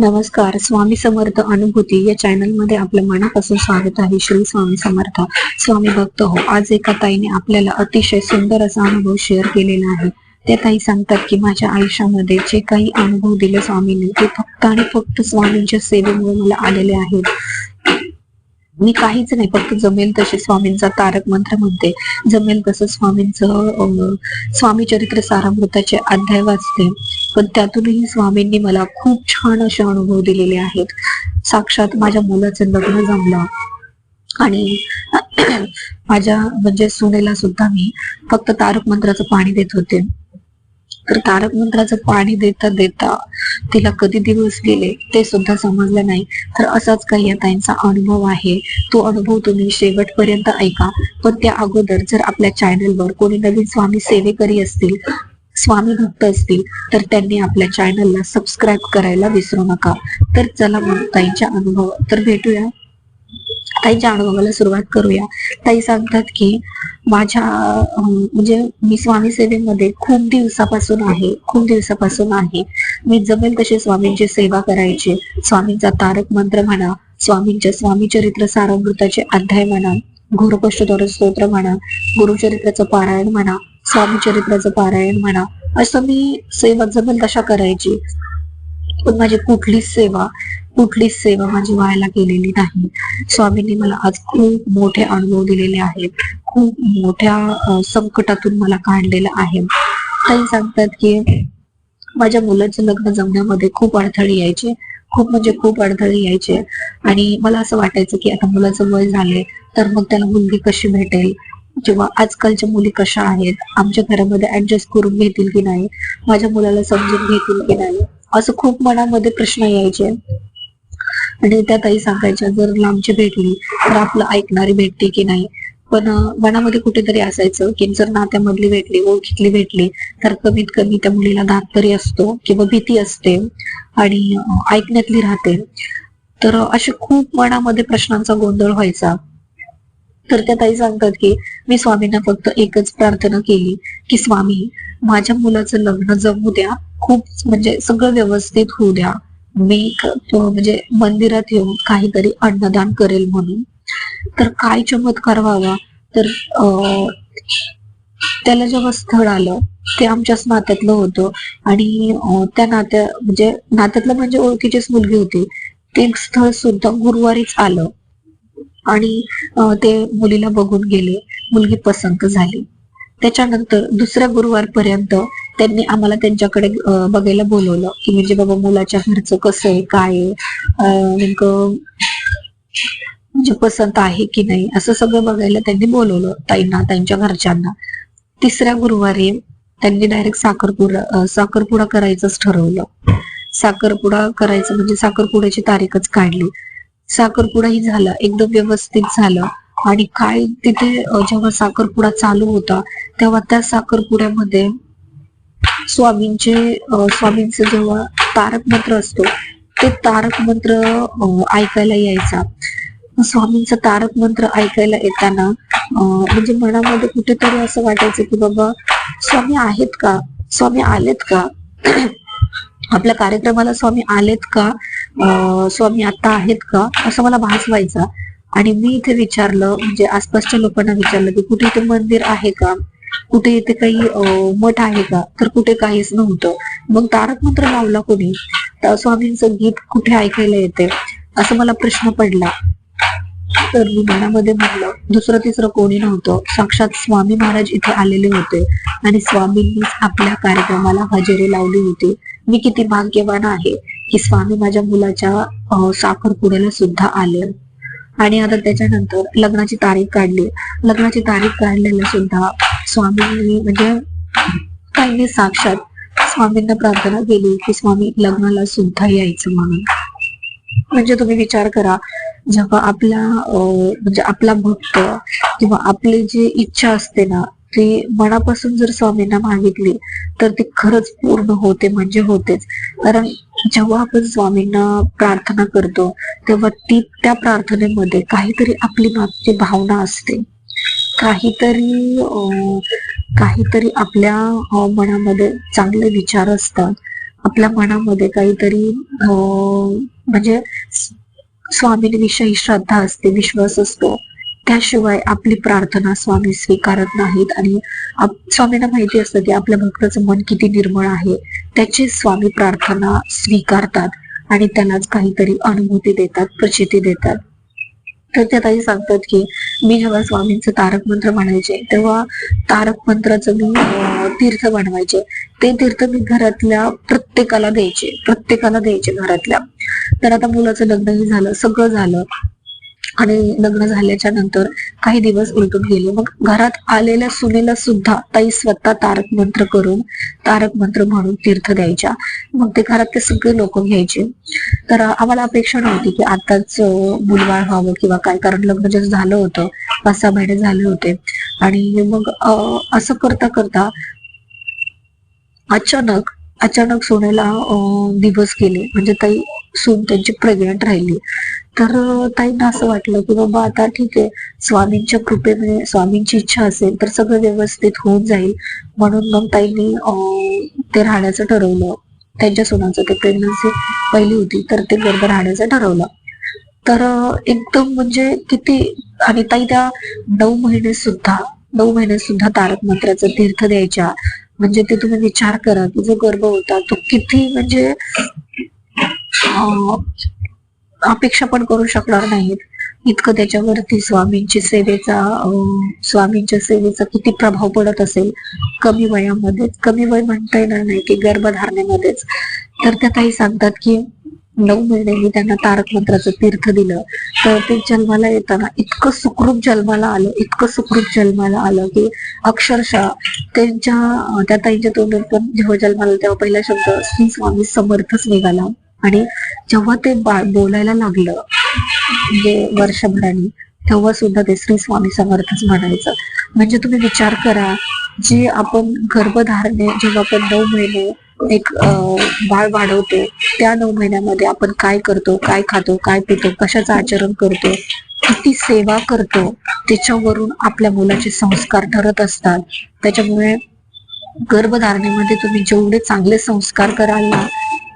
नमस्कार स्वामी समर्थ अनुभूती या चॅनलमध्ये आपलं मनापासून स्वागत आहे. श्री स्वामी समर्थ. स्वामी भक्त हो आज एका ताईने आपल्याला अतिशय सुंदर असा अनुभव शेअर केलेला आहे. त्या ताई सांगतात की माझ्या आयुष्यामध्ये जे काही अनुभव दिले स्वामींनी ते फक्त आणि फक्त स्वामींच्या सेवेमुळे मला आलेले आहेत. मी काहीच नाही फक्त जमेल तसे स्वामींचा तारक मंत्र म्हणते. जमेल तसं स्वामींचं स्वामी चरित्र सारामृताचे अध्याय वाचते. पण त्यातूनही स्वामींनी मला खूप छान असे अनुभव दिलेले आहेत. साक्षात माझ्या मुलाचं लग्न जमलं. आणि माझ्या म्हणजे सुनेला सुद्धा मी फक्त तारक मंत्राचं पाणी देत होते. तर तारक मंत्राचं पाणी देता देता तिला कधी दिवस गेले ते सुद्धा समजलं नाही. तर असाच काही या ताईंचा अनुभव आहे. तो अनुभव तुम्ही शेवटपर्यंत ऐका. पण त्या अगोदर जर आपल्या चॅनलवर कोणी नवीन स्वामी सेवेकरी असतील स्वामी भक्त असतील तर त्यांनी आपल्या चॅनलला सबस्क्राईब करायला विसरू नका. तर चला मग ताईंच्या अनुभव तर भेटूया. ताईच्या अनुभवाला सुरुवात करूया. ताई सांगतात की माझ्या म्हणजे मी स्वामी सेवेमध्ये खूप दिवसापासून आहे खूप दिवसापासून आहे. मी जमेल तशी स्वामींची सेवा करायची. स्वामींचा तारक मंत्र म्हणा स्वामींच्या स्वामी चरित्र सारामृताचे अध्याय म्हणा गुरुपष्टोत्तर स्तोत्र म्हणा गुरुचरित्राचं पारायण म्हणा स्वामी चरित्राचं पारायण म्हणा असं मी सेवा जमेल तशा करायची. पण माझी कुठलीच सेवा कुठलीच सेवा माझी व्हायला गेलेली नाही. स्वामींनी मला आज खूप मोठे अनुभव दिलेले आहेत. खूप मोठ्या संकटातून मला काढलेलं आहे. ताई सांगतात की माझ्या मुलाचं लग्न जमण्यामध्ये खूप अडथळे यायचे. खूप म्हणजे खूप अडथळे यायचे. आणि मला असं वाटायचं की आता मुलाचं वय झाले तर मग त्याला मुलगी कशी भेटेल? किंवा आजकालच्या मुली कशा आहेत? आमच्या घरामध्ये ऍडजस्ट करून घेतील की नाही? माझ्या मुलाला समजून घेतील की नाही? असं खूप मनामध्ये प्रश्न यायचे. आणि त्या ताई सांगायच्या जर लांबची भेटली तर आपलं ऐकणारी भेटते की नाही? पण मनामध्ये कुठेतरी असायचं की जर नात्यामधली भेटली ओळखीतली भेटली तर कमीत कमी त्या मुलीला धाक तरी असतो किंवा भीती असते आणि ऐकण्यातली राहते. तर असे खूप मनामध्ये प्रश्नांचा गोंधळ व्हायचा. तर त्या ताई सांगतात की मी स्वामींना फक्त एकच प्रार्थना केली की स्वामी माझ्या मुलाचं लग्न जमू द्या. खूप म्हणजे सगळं व्यवस्थित होऊ द्या. मी म्हणजे मंदिरात येऊन काहीतरी अन्नदान करेल म्हणून. तर काय चमत्कार व्हावा? तर त्याला जेव्हा स्थळ आलं ते आमच्याच नात्यातलं होतं. आणि त्या नात्या म्हणजे नात्यातलं म्हणजे ओळखीचीच मुलगी होती. ते स्थळ सुद्धा गुरुवारीच आलं. आणि ते मुलीला बघून गेले. मुलगी पसंत झाली. त्याच्यानंतर दुसऱ्या गुरुवारपर्यंत त्यांनी आम्हाला त्यांच्याकडे बघायला बोलवलं की म्हणजे बाबा मुलाच्या घरचं कसं आहे काय आहे नेमकं म्हणजे पसंत आहे की नाही असं सगळं बघायला त्यांनी बोलवलं ताईंना त्यांच्या घरच्यांना. तिसऱ्या गुरुवारी त्यांनी डायरेक्ट साखरपुडा साखरपुडा करायचंच ठरवलं. साखरपुडा करायचं म्हणजे साखरपुड्याची तारीखच काढली. साखरपुडाही झाला एकदम व्यवस्थित झालं. आणि काय तिथे जेव्हा साखरपुडा चालू होता तेव्हा त्या साखरपुड्यामध्ये स्वामींचे स्वामींचे जेव्हा तारक मंत्र असतो ते तारक मंत्र ऐकायला यायचा. स्वामींचा तारक मंत्र ऐकायला येताना म्हणजे मनामध्ये कुठेतरी असं वाटायचं की बाबा स्वामी आहेत का? स्वामी आलेत का? आपल्या कार्यक्रमाला स्वामी आलेत का? अं, स्वामी आता आहेत का? असं मला भास व्हायचा. आणि मी इथे विचारलं म्हणजे आसपासच्या लोकांना विचारलं की कुठे इथे मंदिर आहे का? कुठे इथे काही मठ आहे का? तर कुठे काहीच नव्हतं. मग तारक मंत्र लावला कोणी तर स्वामींचं गीत कुठे ऐकायला येते? असं मला प्रश्न पडला. तर मी मनामध्ये म्हणलं दुसरं तिसरं कोणी नव्हतं. साक्षात स्वामी महाराज इथे आलेले होते आणि स्वामींनीच आपल्या कार्यक्रमाला हजेरी लावली होती. मी किती भाग्यवान आहे की स्वामी माझ्या मुलाच्या अं, साखरपुड्याला सुद्धा आले. आणि आता त्याच्यानंतर लग्नाची तारीख काढली. लग्नाची तारीख काढलेली सुद्धा स्वामींनी म्हणजे काहींनी साक्षात स्वामींना प्रार्थना केली की स्वामी लग्नाला सुद्धा यायचं म्हणून. म्हणजे तुम्ही विचार करा जेव्हा आपला म्हणजे आपला भक्त किंवा आपली जी इच्छा असते ना ती मनापासून जर स्वामींना मागितली तर ती खरंच पूर्ण होते म्हणजे होतेच. कारण जेव्हा आपण स्वामींना प्रार्थना करतो तेव्हा ती त्या प्रार्थनेमध्ये काहीतरी आपली मागची भावना असते. काहीतरी अं, काहीतरी आपल्या मनामध्ये चांगले विचार असतात. आपल्या मनामध्ये काहीतरी अं, म्हणजे स्वामींविषयी श्रद्धा असते विश्वास असतो. त्याशिवाय आपली प्रार्थना स्वामी स्वीकारत नाहीत. आणि स्वामींना माहिती असतं की आपल्या भक्ताचं मन किती निर्मळ आहे. त्याची स्वामी प्रार्थना स्वीकारतात आणि त्यालाच काहीतरी अनुभूती देतात प्रचिती देतात. तर त्या ताई सांगतात की मी जेव्हा स्वामींचं तारक मंत्र म्हणायचे तेव्हा तारक मंत्राचं मी तीर्थ बनवायचे. ते तीर्थ मी घरातल्या प्रत्येकाला द्यायचे प्रत्येकाला द्यायचे घरातल्या. तर आता मुलाचं लग्नही झालं सगळं झालं. आणि लग्न झाल्याच्यानंतर काही दिवस उलटून गेले. मग घरात आलेल्या सुनेला सुद्धा ताई स्वतः तारक मंत्र करून तारक मंत्र म्हणून तीर्थ द्यायच्या. मग ते घरात ते सगळे लोक घ्यायचे. तर आम्हाला अपेक्षा नव्हती की आताच अं, मुलबाळ व्हावं किंवा काय कारण लग्न जस्ट झालं होतं. पाच सहा महिने झाले होते. आणि मग असं करता करता अचानक अचानक सोन्याला दिवस गेले. म्हणजे ताई सून त्यांची प्रेग्नेंट राहिली. तर ताईंना असं वाटलं की बाबा आता ठीक आहे स्वामींच्या कृपेने स्वामींची इच्छा असेल तर सगळं व्यवस्थित होऊन जाईल. म्हणून मग ताईंनी ते राहण्याचं ठरवलं. त्यांच्या सुनाचं ते प्रेग्नन्सी पहिली होती तर ते गर्भ राहण्याचं ठरवलं. तर एकदम म्हणजे किती आणि ताई त्या नऊ महिने सुद्धा नऊ महिने सुद्धा तारक मंत्राचं तीर्थ द्यायच्या. म्हणजे ते तुम्ही विचार करा की जो गर्भ होता तो किती म्हणजे अपेक्षा पण करू शकणार नाहीत. इतकं त्याच्यावरती स्वामींची सेवेचा स्वामींच्या सेवेचा किती प्रभाव पडत असेल. कमी वयामध्ये कमी वय म्हणता येणार नाही की गर्भधारणेमध्येच. तर त्या काही सांगतात की नऊ महिने त्यांना तारक मंत्राचं तीर्थ दिलं. तर ते जन्माला येताना इतकं सुखरूप जन्माला आलं इतकं सुखरूप जन्माला आलं की अक्षरशः त्यांच्या त्या ताईच्या तोंडून पण जेव्हा जन्माला तेव्हा पहिला शब्द श्री स्वामी समर्थच निघाला. आणि जेव्हा ते बाळ बोलायला लागलं म्हणजे वर्षभराने तेव्हा सुद्धा ते श्री स्वामी समर्थच म्हणायचं. म्हणजे तुम्ही विचार करा जे आपण गर्भधारणे जेव्हा आपण नऊ महिने एक बाळ वाढवतो त्या नऊ महिन्यामध्ये आपण काय करतो काय खातो काय पितो कशाचं आचरण करतो किती सेवा करतो त्याच्यावरून आपल्या मुलाचे संस्कार ठरत असतात. त्याच्यामुळे गर्भधारणेमध्ये तुम्ही जेवढे चांगले संस्कार कराल ना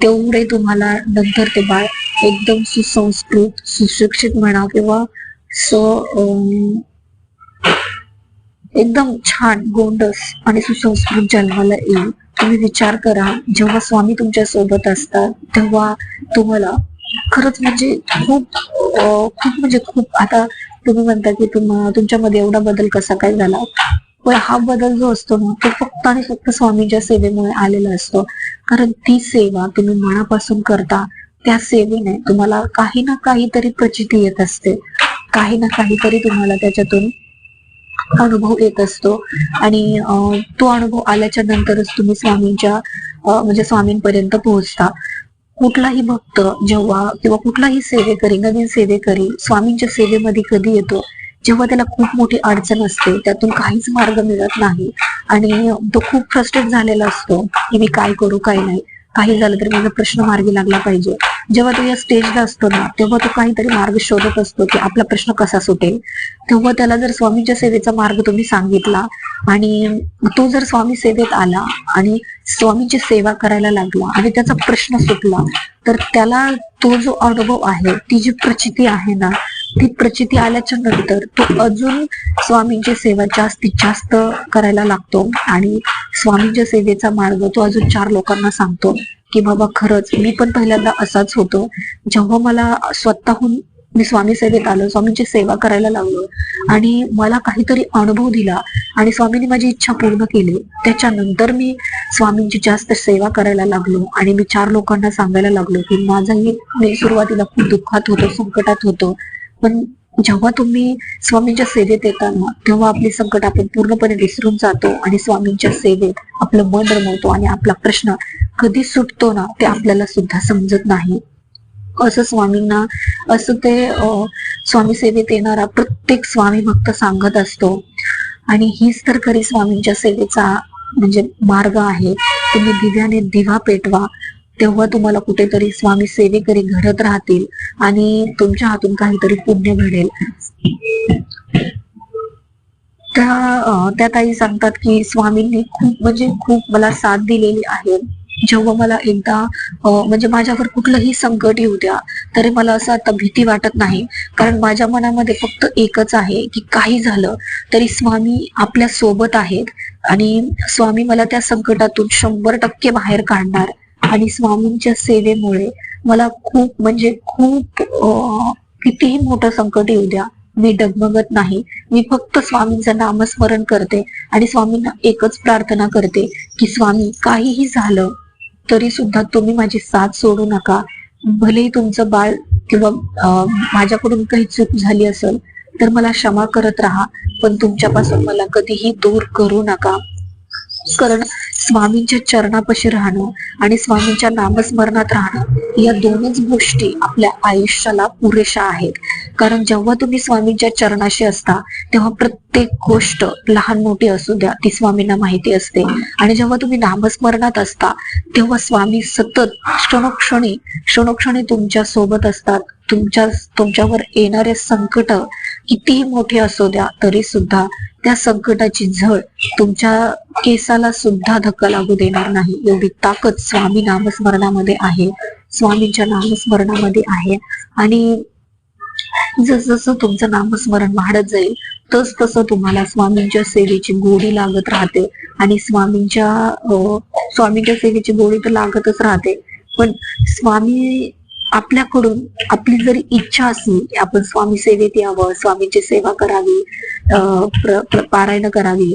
तेवढे तुम्हाला नंतर ते बाळ एकदम सुसंस्कृत सुशिक्षित म्हणा किंवा स एकदम छान गोंडस आणि सुसंस्कृत जन्माला येईल. तुम्ही विचार करा जेव्हा स्वामी तुमच्यासोबत असतात तेव्हा तुम्हाला खरंच म्हणजे खूप खूप म्हणजे खूप आता तुम्ही म्हणता की तुम तुमच्यामध्ये एवढा बदल कसा काय झाला? पण हा बदल जो असतो ना तो फक्त आणि फक्त स्वामींच्या सेवेमुळे आलेला असतो. कारण ती सेवा तुम्ही मनापासून करता त्या सेवेने तुम्हाला काही ना काहीतरी प्रचिती येत असते. काही ना काहीतरी तुम्हाला त्याच्यातून अनुभव येत असतो. आणि तो अनुभव आल्याच्या नंतरच तुम्ही स्वामींच्या म्हणजे स्वामींपर्यंत पोहोचता. कुठलाही भक्त जेव्हा किंवा कुठलाही सेवेकरी नवीन सेवेकरी स्वामींच्या सेवेमध्ये कधी येतो जेव्हा त्याला खूप मोठी अडचण असते त्यातून काहीच मार्ग मिळत नाही. आणि तो खूप फ्रस्ट्रेट झालेला असतो की मी काय करू काय नाही. काही झालं तर माझा प्रश्न मार्गी लागला पाहिजे. जेव्हा तो या स्टेजला असतो ना तेव्हा तो काहीतरी मार्ग शोधत असतो की आपला प्रश्न कसा सुटेल. तेव्हा त्याला जर स्वामींच्या सेवेचा मार्ग तुम्ही सांगितला आणि तो जर स्वामी सेवेत आला आणि स्वामींची सेवा करायला लागला आणि त्याचा प्रश्न सुटला तर त्याला तो जो अनुभव आहे ती जी प्रचिती आहे ना ती प्रचिती आल्याच्यानंतर तो अजून स्वामींची सेवा जास्तीत जास्त करायला लागतो. आणि स्वामींच्या सेवेचा मार्ग तो अजून चार लोकांना सांगतो की बाबा खरंच मी पण पहिल्यांदा असाच होतो. जेव्हा मला स्वतःहून मी स्वामी सेवेत आलो स्वामींची सेवा करायला लागलो आणि मला काहीतरी अनुभव दिला आणि स्वामींनी माझी इच्छा पूर्ण केली त्याच्यानंतर मी स्वामींची जास्त सेवा करायला लागलो आणि मी चार लोकांना सांगायला लागलो की माझाही मी सुरुवातीला खूप दुःखात होतो संकटात होतो. पण जेव्हा तुम्ही स्वामींच्या सेवेत येताना तेव्हा आपली संकट आपण पूर्णपणे विसरून जातो आणि स्वामींच्या सेवेत आपलं मन रमवतो आणि आपला प्रश्न कधी सुटतो ना ते आपल्याला सुद्धा समजत नाही. असं स्वामींना असं ते स्वामी सेवेत येणारा प्रत्येक स्वामी भक्त सांगत असतो. आणि हीच तर खरी स्वामींच्या सेवेचा म्हणजे मार्ग आहे. तुम्ही दिव्याने दिवा पेटवा तेव्हा तुम्हाला कुठेतरी स्वामी सेवेकरी घडत राहतील आणि तुमच्या हातून काहीतरी पुण्य घडेल. त्या त्या ताई सांगतात की स्वामींनी खूप म्हणजे खूप मला साथ दिलेली आहे. जेव्हा मला एकदा म्हणजे माझ्यावर कुठलंही संकट येऊ द्या तरी मला असं आता भीती वाटत नाही. कारण माझ्या मनामध्ये फक्त एकच आहे की काही झालं तरी स्वामी आपल्यासोबत आहेत आणि स्वामी मला त्या संकटातून शंभर टक्के बाहेर काढणार. आणि स्वामींच्या सेवेमुळे मला खूप म्हणजे खूप कितीही मोठं संकट येऊ द्या मी डगमगत नाही. मी फक्त स्वामींचं नामस्मरण करते आणि स्वामींना एकच प्रार्थना करते की स्वामी काहीही झालं तरी सुद्धा तुम्ही माझी साथ सोडू नका. भलेही तुमचं बाळ किंवा माझ्याकडून काही चूक झाली असेल तर मला क्षमा करत राहा पण तुमच्यापासून मला कधीही दूर करू नका. कारण स्वामींच्या चरणापाशी राहणं आणि स्वामींच्या नामस्मरणात राहणं या दोनच गोष्टी आपल्या आयुष्याला पुरेशा आहेत. कारण जेव्हा तुम्ही स्वामींच्या चरणाशी असता तेव्हा प्रत्येक गोष्ट लहान मोठी असू द्या ती स्वामींना माहिती असते. आणि जेव्हा तुम्ही नामस्मरणात असता तेव्हा स्वामी सतत क्षणोक्षणी क्षणोक्षणी तुमच्यासोबत असतात. तुमच्या तुमच्यावर येणारे संकट कितीही मोठे असू द्या तरी सुद्धा त्या संकटाची झळ तुमच्या केसाला सुद्धा धक्का लागू देणार नाही. एवढी ताकद स्वामी नामस्मरणामध्ये आहे. स्वामींच्या नामस्मरणामध्ये आहे. आणि जसजसं तुमचं नामस्मरण वाढत जाईल तस तसं तुम्हाला स्वामींच्या सेवेची गोडी लागत राहते. आणि स्वामींच्या स्वामींच्या सेवेची गोडी तर लागतच राहते. पण स्वामी आपल्याकडून आपली जरी इच्छा असली की आपण स्वामी सेवेत यावं स्वामींची सेवा करावी पारायण करावी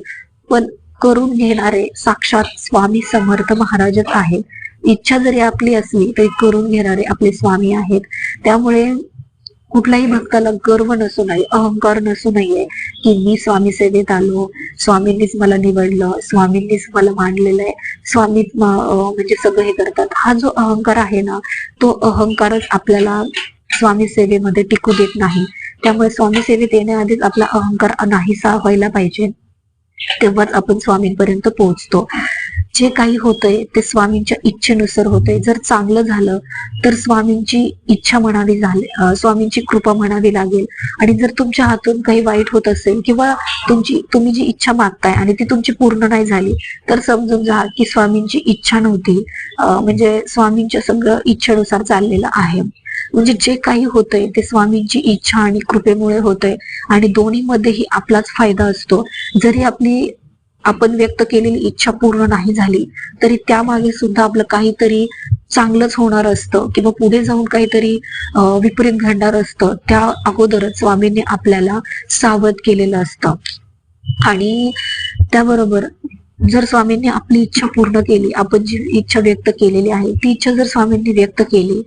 पण करून घेणारे साक्षात स्वामी समर्थ महाराजच आहेत. इच्छा जरी आपली असली तरी करून घेणारे आपले स्वामी आहेत. त्यामुळे कुठल्याही भक्ताला गर्व नसू नये अहंकार नसू नये की मी स्वामी सेवेत आलो स्वामींनीच मला निवडलं स्वामींनीच मला मांडलेलं आहे. स्वामीच म्हणजे सगळं हे करतात. हा जो अहंकार आहे ना तो अहंकारच आपल्याला स्वामी सेवेमध्ये टिकू देत नाही. त्यामुळे स्वामी सेवेत येण्याआधीच आपला अहंकार नाहीसा व्हायला पाहिजे. तेव्हाच आपण स्वामींपर्यंत पोहोचतो. जे काही होतंय ते स्वामींच्या इच्छेनुसार होतंय. जर चांगलं झालं तर स्वामींची इच्छा म्हणावी झाली स्वामींची कृपा म्हणावी लागेल. आणि जर तुमच्या हातून काही वाईट होत असेल किंवा तुमची तुम्ही जी इच्छा मागताय आणि ती तुमची पूर्ण नाही झाली तर समजून जा की स्वामींची इच्छा नव्हती. म्हणजे स्वामींच्या सगळं इच्छेनुसार चाललेलं आहे. म्हणजे जे काही होतंय ते स्वामींची इच्छा आणि कृपेमुळे होतंय. आणि दोन्हीमध्येही आपलाच फायदा असतो. जरी आपली आपण व्यक्त केलेली इच्छा पूर्ण नाही झाली तरी त्यामागे सुद्धा आपलं काहीतरी चांगलंच होणार असतं किंवा पुढे जाऊन काहीतरी विपरीत घडणार असतं त्या अगोदरच स्वामींनी आपल्याला सावध केलेलं असतं. आणि त्याबरोबर जर स्वामींनी आपली इच्छा पूर्ण केली आपण जी इच्छा व्यक्त केलेली आहे ती इच्छा जर स्वामींनी व्यक्त केली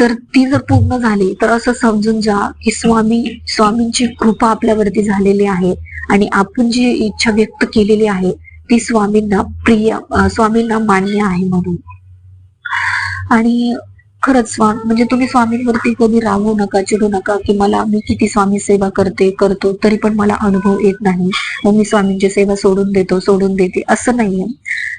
तर ती जर पूर्ण झाली तर असं समजून जा की स्वामी स्वामींची कृपा आपल्यावरती झालेली आहे आणि आपण जी इच्छा व्यक्त केलेली आहे ती स्वामींना प्रिय स्वामींना मान्य आहे म्हणून. आणि खरंच स्वामी म्हणजे तुम्ही स्वामींवरती कधी रागू नका चिडू नका की मला मी किती स्वामी सेवा करते करतो तरी पण मला अनुभव येत नाही. मग मी स्वामींची सेवा सोडून देतो सोडून देते असं नाहीये.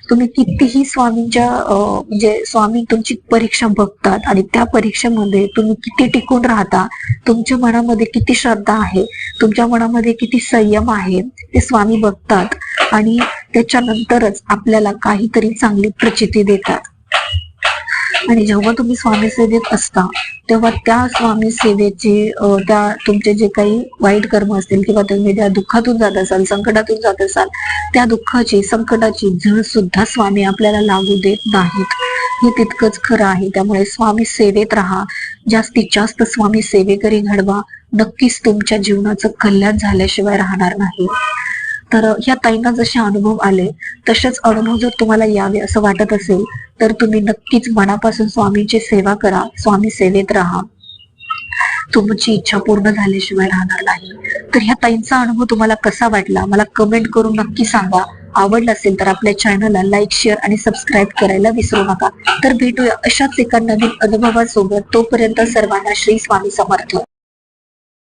तुम्ही कितीही स्वामींच्या म्हणजे स्वामी तुमची परीक्षा बघतात आणि त्या परीक्षेमध्ये तुम्ही किती टिकून राहता तुमच्या मनामध्ये किती श्रद्धा आहे तुमच्या मनामध्ये किती संयम आहे ते स्वामी बघतात आणि त्याच्यानंतरच आपल्याला काहीतरी चांगली प्रचिती देतात. आणि जेव्हा तुम्ही स्वामी सेवेत असता तेव्हा त्या स्वामी सेवेचे त्या तुमचे जे काही वाईट कर्म असतील किंवा तुम्ही त्या दुःखातून जात असाल संकटातून जात असाल त्या दुःखाची संकटाची झळ सुद्धा स्वामी आपल्याला लागू देत नाहीत. हे तितकंच खरं आहे. त्यामुळे स्वामी सेवेत राहा. जास्तीत जास्त स्वामी सेवेकरी घडवा. नक्कीच तुमच्या जीवनाचं कल्याण झाल्याशिवाय राहणार नाही. तर ह्या ताईंना जसे अनुभव आले तसेच अनुभव जर तुम्हाला यावे असं वाटत असेल तर तुम्ही नक्कीच मनापासून स्वामींची सेवा करा स्वामी सेवेत राहा. तुमची इच्छा पूर्ण झाल्याशिवाय राहणार नाही. तर ह्या ताईंचा अनुभव तुम्हाला कसा वाटला? मला कमेंट करून नक्की सांगा. आवडलं असेल तर आपल्या चॅनलला लाईक शेअर आणि सबस्क्राईब करायला विसरू नका. तर भेटूया अशाच एका नवीन अनुभवासोबत. तोपर्यंत सर्वांना श्री स्वामी समर्थ.